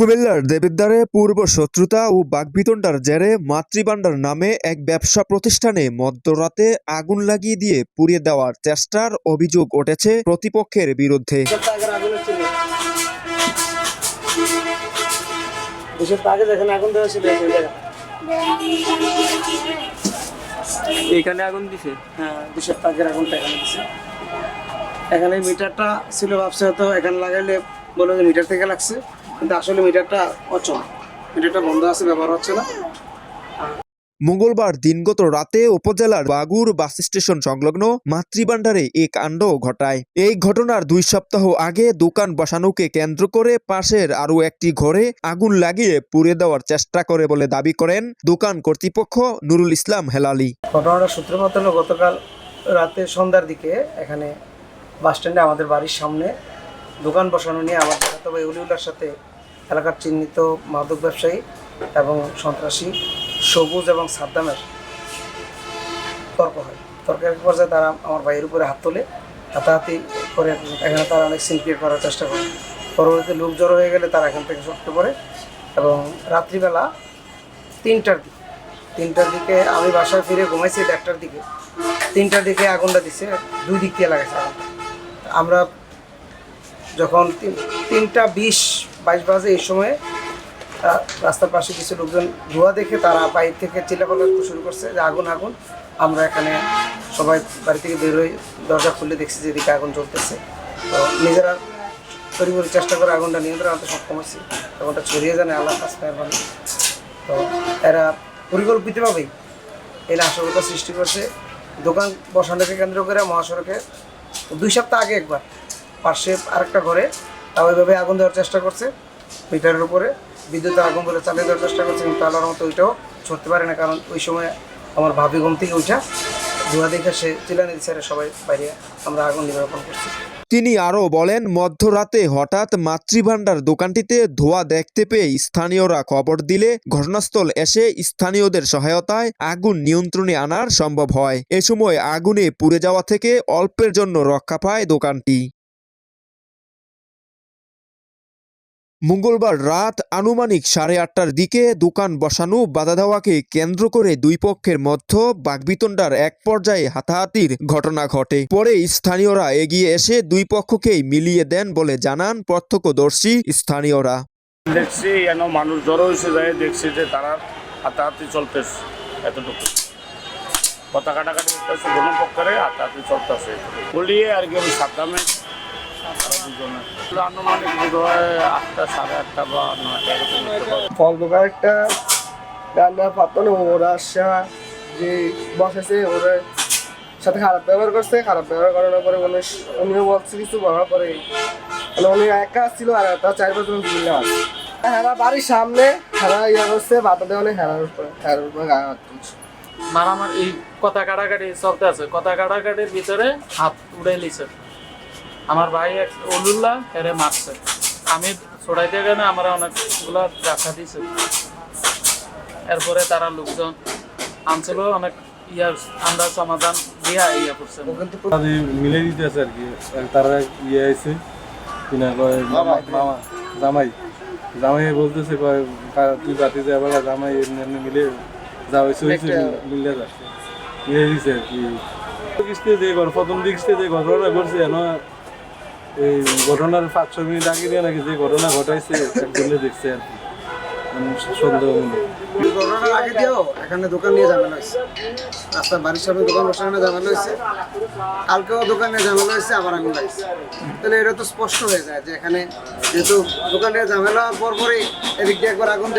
কুমিল্লার দেবিদ্বারে পূর্ব শত্রুতা ও বাগবিতণ্ডার জেরে মাতৃভাণ্ডার নামে এক ব্যবসা প্রতিষ্ঠানে মধ্যরাতে আগুন লাগিয়ে দিয়ে পুড়িয়ে দেওয়ার চেষ্টার অভিযোগ উঠেছে প্রতিপক্ষের বিরুদ্ধে। আগে আগুন দিছে? হ্যাঁ আগের আগুনটা এখানে দিছে। এখানে মিটারটা ছিল ভাবছে হয়তো এখানে লাগাইলে বলে যে মিটার থেকে লাগছে। কিন্তু আসলে মিটারটা অচল। মিটারটা বন্ধ আছে ব্যবহার হচ্ছে না। মঙ্গলবার দিনগত রাতে উপজেলার বাগুর বাস স্টেশন সংলগ্ন মাতৃভাণ্ডারে এই কাণ্ড ঘটায়। এই ঘটনার দুই সপ্তাহ আগে দোকান বসানোকে কেন্দ্র করে পাশের আরও একটি ঘরে আগুন লাগিয়ে পুড়ে দেওয়ার চেষ্টা করে বলে দাবি করেন দোকান কর্তৃপক্ষ নুরুল ইসলাম হেলালি। ঘটনাটা সূত্রপাত হলো গতকাল রাতে সন্ধ্যার দিকে এখানে বাস স্ট্যান্ডে আমাদের বাড়ির সামনে দোকান বসানো নিয়ে আমার সাথে এলাকার চিহ্নিত মাদক ব্যবসায়ী এবং সন্ত্রাসী সবুজ এবং সাদ্দামের তর্ক হয়। তর্কের পর্যায়ে তারা আমার ভাইয়ের উপরে হাত তোলে, হাতাহাতি করে এখানে তারা অনেক সিন ক্রিয়েট করার চেষ্টা করে। পরবর্তীতে লোক জড়ো হয়ে গেলে তারা এখান থেকে সটকে পড়ে এবং রাত্রিবেলা তিনটার দিকে তিনটার দিকে আমি বাসায় ফিরে ঘুমাইছি একটার দিকে। তিনটার দিকে আগুনটা দিছে, দুই দিক দিয়ে লাগাইছে আমরা যখন তিন- তিনটা বিশ বাইশ বাজে এই সময়ে রাস্তার পাশে কিছু লোকজন ধোয়া দেখে তারা বাইরে থেকে চিল্লাপাল্লা শুরু করছে, যে আগুন আগুন। আমরা এখানে সবাই বাড়ি থেকে বের হয়ে দরজা খুলে দেখছি যে এদিকে আগুন জ্বলতেছে। তো নিজেরা তৈরি চেষ্টা করে আগুনটা নিয়ন্ত্রণ আনতে সক্ষম হয়েছি। আগুনটা ছড়িয়ে জানে আল্লাহ কাছ মেহরবানি তো এরা পরিকল্পিতভাবেই এই নাশকতা সৃষ্টি করছে। দোকান বসানোকে কেন্দ্র করে মহাসড়কে, দুই সপ্তাহ আগে একবার পার্শ্বে আরেকটা ঘরে তাও ওইভাবে আগুন দেওয়ার চেষ্টা করছে, মিটারের উপরে। বিদ্যুতের আগুন বলে চালিয়ে দেওয়ার চেষ্টা করছে, কিন্তু আল্লাহর মতো ওইটাও ছড়তে পারে না, কারণ ওই সময় আমার ভাবি ঘুম থেকে উঠা ধোয়া দেখে সে চিলানি "আরে সবাই বাইরে আমরা আগুন নির্বাপন করছি। তিনি আরও বলেন, মধ্যরাতে হঠাৎ মাতৃভাণ্ডার দোকানটিতে ধোঁয়া দেখতে পেয়ে স্থানীয়রা খবর দিলে ঘটনাস্থল এসে স্থানীয়দের সহায়তায় আগুন নিয়ন্ত্রণে আনার সম্ভব হয়। এ সময় আগুনে পুড়ে যাওয়া থেকে অল্পের জন্য রক্ষা পায় দোকানটি। মঙ্গলবার রাত আনুমানিক সাড়ে আটটার দিকে দোকান বসানো বাধা দেওয়াকে কেন্দ্র করে দুই পক্ষের মধ্য বাগবিতণ্ডার এক পর্যায়ে হাতাহাতির ঘটনা ঘটে। পরে স্থানীয়রা এগিয়ে এসে দুই পক্ষকেই মিলিয়ে দেন বলে জানান প্রত্যক্ষদর্শী স্থানীয়রা। দেখছি যেন মানুষ জড়ো হয়েছে যায় দেখছি যে তারা হাতাহাতি চলতেছে, এতটুকু। কথা কাটাকাটি করতেছে দোনো পক্ষরে হাতাহাতি চলতেছে। বলিয়ে আর কি তারা দুজনে আটটা সাড়ে আটটা বা ফল দোকান একটা রান্না পাতন ওরা আসা যে বসেছে ওরা সাথে খারাপ ব্যবহার করছে, খারাপ ব্যবহার করার পরে উনি উনিও বলছে কিছু বলার পরে। মানে উনি একা ছিল আর তার চার পাঁচজন বিভিন্ন আছে হেরা বাড়ির সামনে, হেরা ইয়া করছে বাতা দেওয়া নেই হেরার উপরে হেরার উপরে গায়ে হাত মারামার এই কথা কাটাকাটি চলতে আছে। কথা কাটাকাটির ভিতরে হাত উড়ে লিছে আমার ভাই এক অলুল্লাহ হেরে মারছে। আমি ছড়াইতে গেলে আমার অনেকগুলো দেখা দিছে। এরপরে তারা লোকজন আনছিল অনেক ইয়া আমরা সমাধান দিয়া ইয়া করছে। তাদের মিলে দিতেছে আর কি তারা ইয়ে আছে কিনা কয় মামা জামাই। জামাই বলতেছে কয় তুই বাতি যা বলা জামাই এমনি এমনি মিলে যা হয়েছে হয়েছে মিলে যাচ্ছে। মিলে দিছে আর কি। কিস্তি যে ঘর প্রথম দিকে যে ঘটনা ঘটছে যেন এই ঘটনার পাঁচ ছ মিনিট আগে দিয়ে নাকি যে ঘটনা ঘটাইছে একজনে দেখছে আর কি। মানে এখানে দোকান নিয়ে ঝামেলা হয়েছে। বাড়ির সামনে দোকান কালকেও দোকানে আবার আগুন এটা তো স্পষ্ট হয়ে যায় যে এখানে যেহেতু দোকানে ঝামেলা পর একবার আগুন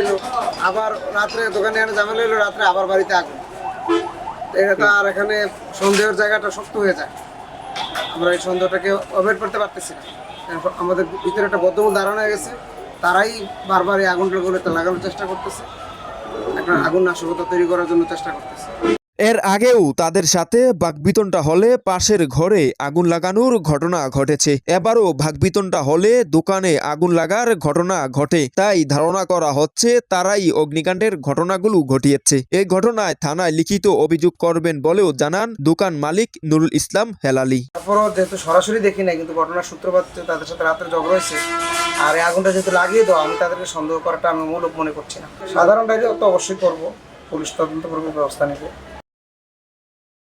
আবার রাত্রে দোকানে ঝামেলা রাত্রে আবার বাড়িতে আগুন। এটা তো আর এখানে সন্দেহের জায়গাটা শক্ত হয়ে যায়। আমরা এই সন্দেহটাকে অ্যাভয়েড করতে পারতেছি না। আমাদের ভিতরে একটা বদ্ধমূল ধারণা হয়ে গেছে, তারাই বারবার এই আগুনটা করে লাগানোর চেষ্টা করতেছে। একটা আগুন নাশকতা তৈরি করার জন্য চেষ্টা করতেছে। এর আগেও তাদের সাথে বাকবিতনটা হলে পাশের ঘরে আগুন লাগানোর ঘটনা ঘটেছে। এবারও ভাগবিতনটা হলে দোকানে আগুন লাগার ঘটনা ঘটে। তাই ধারণা করা হচ্ছে তারাই অগ্নিকাণ্ডের ঘটনাগুলো ঘটিয়েছে। এই ঘটনায় থানায় লিখিত অভিযোগ করবেন বলেও জানান দোকান মালিক নুরুল ইসলাম হেলালি। তারপরও যেহেতু সরাসরি দেখি নাই, কিন্তু ঘটনার সূত্রপাত তাদের সাথে রাতের ঝগড়া হয়েছে, আর এই আগুনটা যেহেতু লাগিয়ে দেওয়া আমি তাদেরকে সন্দেহ করাটা আমি মূলক মনে করছি না। সাধারণ ডায়রি তো অবশ্যই করব, পুলিশ তদন্ত করবে ব্যবস্থা নেবে।